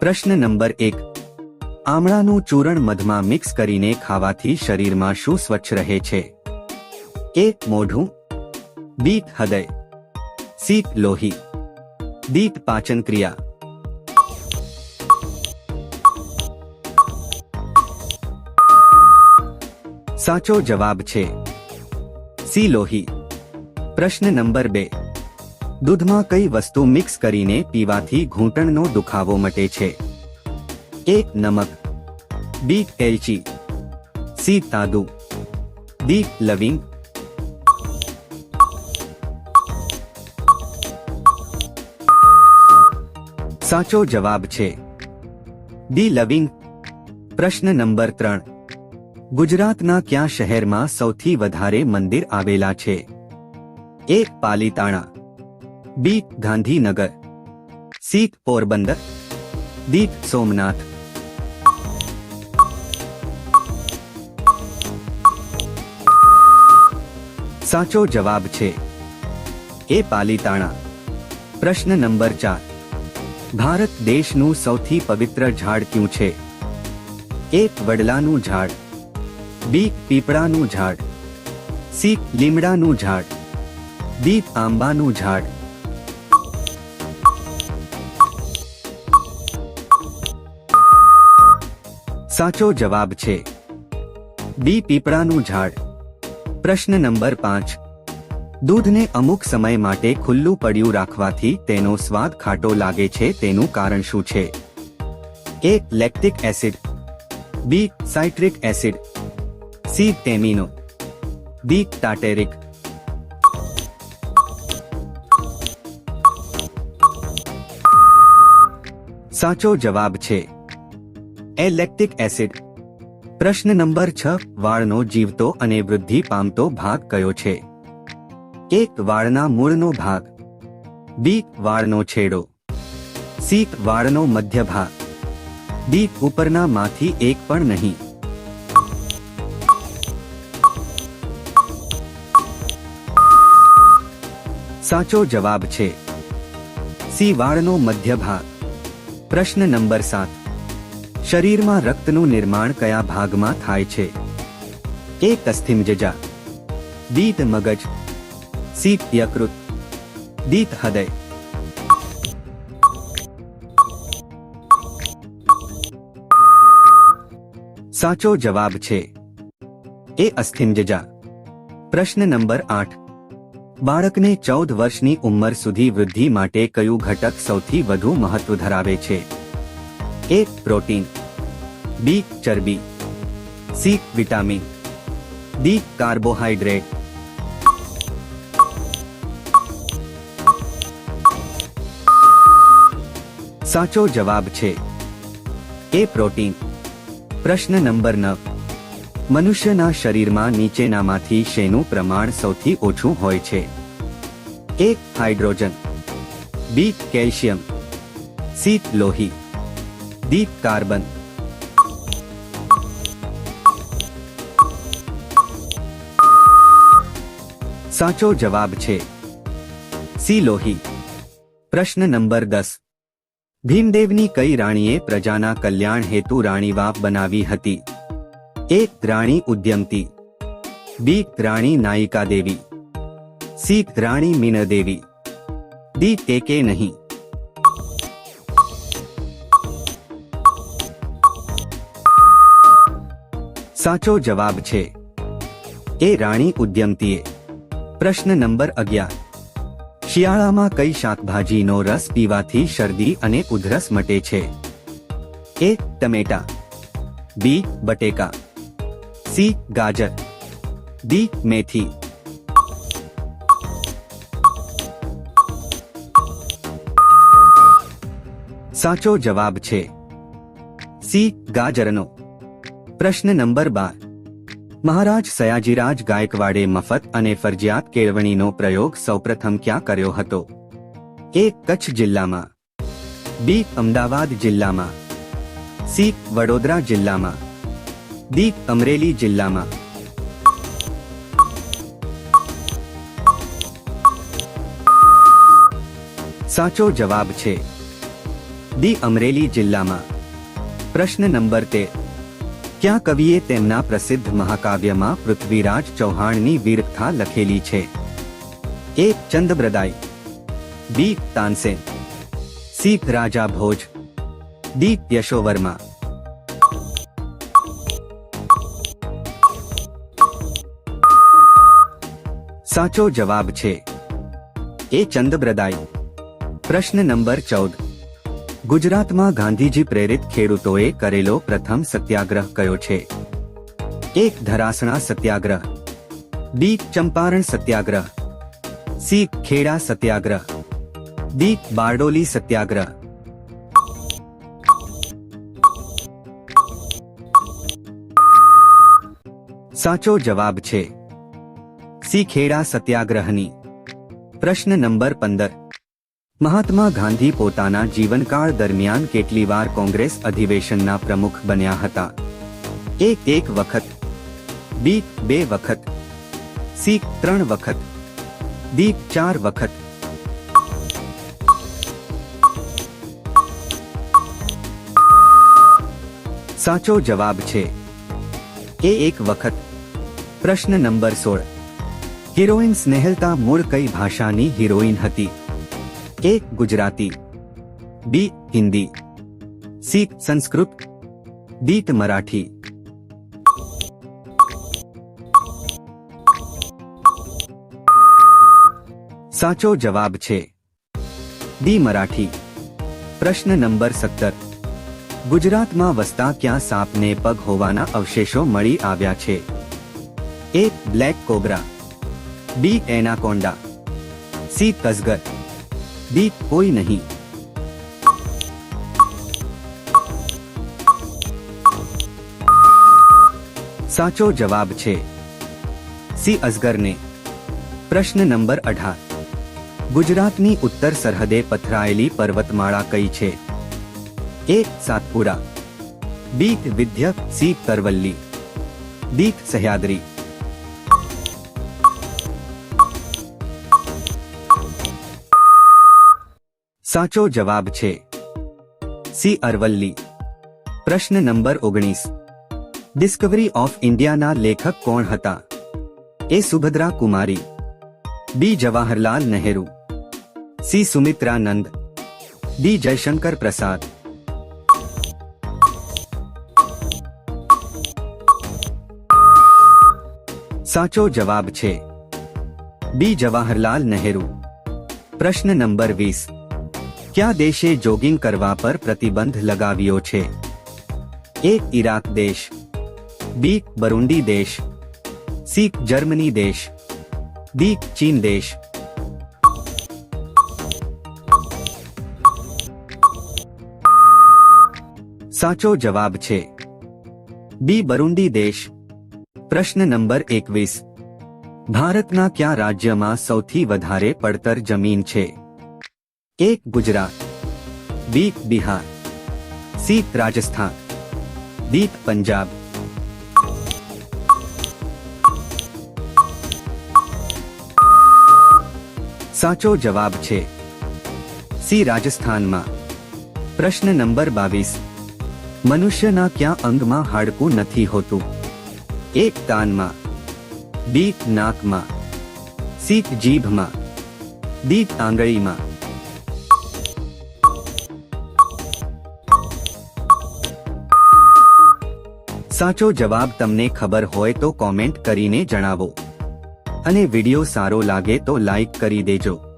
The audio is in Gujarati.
પ્રશ્ન નંબર એક. આમળાનું ચૂરણ મધમાં મિક્સ કરીને ખાવાથી શરીરમાં શું સ્વચ્છ રહે છે? એ, મોઢું. બી હૃદય. સી, લોહી. ડી પાચન ક્રિયા. સાચો જવાબ છે. સી, લોહી. પ્રશ્ન નંબર બે. દૂધમાં કઈ વસ્તુ મિક્સ કરીને પીવાથી ઘૂંટણનો દુખાવો મટે છે. એ નમક બી એલચી, સી તાદુ, ડી લવિંગ, સાચો જવાબ છે. ડી લવિંગ, પ્રશ્ન નંબર ત્રણ. ગુજરાતના ક્યાં શહેરમાં સૌથી વધારે મંદિર આવેલા છે? એક Palitana B Gandhinagar. C Porbandar. D Somnath. સાચો જવાબ છે એ પાલીતાણા. પ્રશ્ન નંબર ચાર. ભારત દેશનું સૌથી પવિત્ર ઝાડ કયું છે? એ વડલાનું ઝાડ. બી પીપળાનું ઝાડ. સી લીમડાનું ઝાડ. ડી આંબાનું ઝાડ. સાચો જવાબ છે. બી પીપળાનું ઝાડ. પ્રશ્ન નંબર પાંચ. દૂધને અમુક સમય માટે ખુલ્લું પડ્યું રાખવાથી તેનો સ્વાદ ખાટો લાગે છે તેનું કારણ શું છે? A lactic acid. B citric acid. C ટેમિનો. D tartaric. સાચો જવાબ છે. એ લેક્ટિક એસિડ પ્રશ્ન નંબર છ, વાળનો જીવતો અને વૃદ્ધિ પામતો ભાગ કયો છે? એક વાળના મૂળનો ભાગ. બી વાળનો છેડો. સી વાળનો મધ્ય ભાગ ડી ઉપરના માંથી એક પણ નહીં. સાચો જવાબ છે. સી વાળનો મધ્ય ભાગ પ્રશ્ન નંબર સાત. શરીરમાં રક્તનું નિર્માણ કયા ભાગમાં થાય છે? એ અસ્થિમજજા દીત મગજ, સીત યકૃત, દીત હૃદય? સાચો જવાબ છે એ અસ્થિમજજા પ્રશ્ન નંબર આઠ. બાળકને ચૌદ વર્ષની ઉંમર સુધી વૃદ્ધિ માટે કયું ઘટક સૌથી વધુ મહત્વ ધરાવે છે? એ પ્રોટીન. બી ચરબી, સી વિટામિન, ડી કાર્બોહાઈડ્રેટ. સાચો જવાબ છે એ પ્રોટીન. પ્રશ્ન નંબર નવ મનુષ્યના શરીરમાં નીચેનામાંથી શેનું પ્રમાણ સૌથી ઓછું હોય છે? A hydrogen, B calcium, C લોહી, ડી કાર્બન. સાચો જવાબ છે. સી લોહી. પ્રશ્ન નંબર દસ. ભીમદેવની કઈ રાણીએ પ્રજાના કલ્યાણ હેતુ રાણીવાવ બનાવી હતી? એ રાણી ઉદ્યમતી. બી રાણી નાયિકા દેવી સી રાણી મીનદેવી. ડી કે કે નહીં. સાચો જવાબ છે. એ રાણી ઉદ્યમતીએ. પ્રશ્ન નંબર અગિયાર. શિયાળામાં કઈ શાકભાજીનો રસ પીવાથી શરદી અને ઉધરસ મટે છે? એ, ટમેટા. બી, બટેકા. સી, ગાજર. ડી, મેથી. સાચો જવાબ છે સી, ગાજરનો. પ્રશ્ન નંબર બાર. મહારાજ સયાજીરાજ ગાયકવાડે મફત અને ફરજિયાત કેળવણીનો પ્રયોગ સૌપ્રથમ ક્યાં કર્યો હતો? એ કચ્છ જિલ્લામાં, બી અમદાવાદ જિલ્લામાં, સી વડોદરા જિલ્લામાં, ડી અમરેલી જિલ્લામાં. સાચો જવાબ છે, ડી અમરેલી જિલ્લામાં. પ્રશ્ન નંબર તેર ક્યાં કવિએ તેમના પ્રસિદ્ધ મહાકાવ્યમાં પૃથ્વીરાજ ચૌહાણની વીરકથા લખેલી છે A Chand Bardai B Tansen C Raja Bhoj D Yashovarma સાચો જવાબ છે એ ચંદબ્રદાય પ્રશ્ન નંબર ચૌદ ગુજરાતમાં ગાંધીજી પ્રેરિત ખેડૂતોએ કરેલો પ્રથમ સત્યાગ્રહ કયો છે? એક Dharasana Satyagraha, B Champaran Satyagraha, C Kheda Satyagraha, D Bardoli Satyagraha. સાચો જવાબ છે. સી ખેડા સત્યાગ્રહની. પ્રશ્ન નંબર પંદર. મહાત્મા ગાંધી પોતાના જીવનકાળ દરમિયાન કેટલી વાર કોંગ્રેસ અધિવેશનના પ્રમુખ બન્યા હતા. એક એક વખત, બી બે વખત, સી ત્રણ વખત, ડી ચાર વખત. સાચો જવાબ છે, એ એક વખત. પ્રશ્ન નંબર સોળ. હિરોઈન સ્નેહલતા મૂળ કઈ ભાષાની હિરોઈન હતી? એક Gujarati. B Hindi. C, Sanskrit. D Marathi. સાચો જવાબ છે. ડી, મરાઠી. પ્રશ્ન નંબર સત્તર. ગુજરાતમાં વસતા ક્યાં સાપને પગ હોવાના અવશેષો મળી આવ્યા છે? A, black cobra. B, anaconda. C તસગર D કોઈ નહીં સાચો જવાબ છે સી અસગરને પ્રશ્ન નંબર અઢાર ગુજરાતની ઉત્તર સરહદે પથરાયેલી પર્વતમાળા કઈ છે A Satpura B Vindhya C કરવલ્લી D Sahyadri સાચો જવાબ છે સી અરવલ્લી પ્રશ્ન નંબર ઓગણીસ ડિસ્કવરી ઓફ ઇન્ડિયાના લેખક કોણ હતા A Subhadra Kumari B Jawaharlal Nehru C Sumitra Nand D Jaishankar Prasad સાચો જવાબ છે બી જવાહરલાલ નહેરુ પ્રશ્ન નંબર વીસ કયા દેશે જોગિંગ કરવા પર પ્રતિબંધ લગાવ્યો છે? એ ઈરાક દેશ, બી બરુંડી દેશ, સી જર્મની દેશ, ડી ચીન દેશ. સાચો જવાબ છે બી બરુંડી દેશ. પ્રશ્ન નંબર એકવીસ. ભારતના કયા રાજ્યમાં સૌથી વધારે પડતર જમીન છે? એક Gujarat B Bihar C Rajasthan D Punjab. સાચો જવાબ છે સી રાજસ્થાનમાં. પ્રશ્ન નંબર બાવીસ. મનુષ્યના ક્યાં અંગમાં હાડકું નથી હોતું? એક કાનમાં બી નાકમાં સી જીભમાં ડી આંગળીમાં. સાચો જવાબ તમને ખબર હોય તો કોમેન્ટ કરીને જણાવો. અને વીડિયો સારો લાગે તો લાઈક કરી દેજો.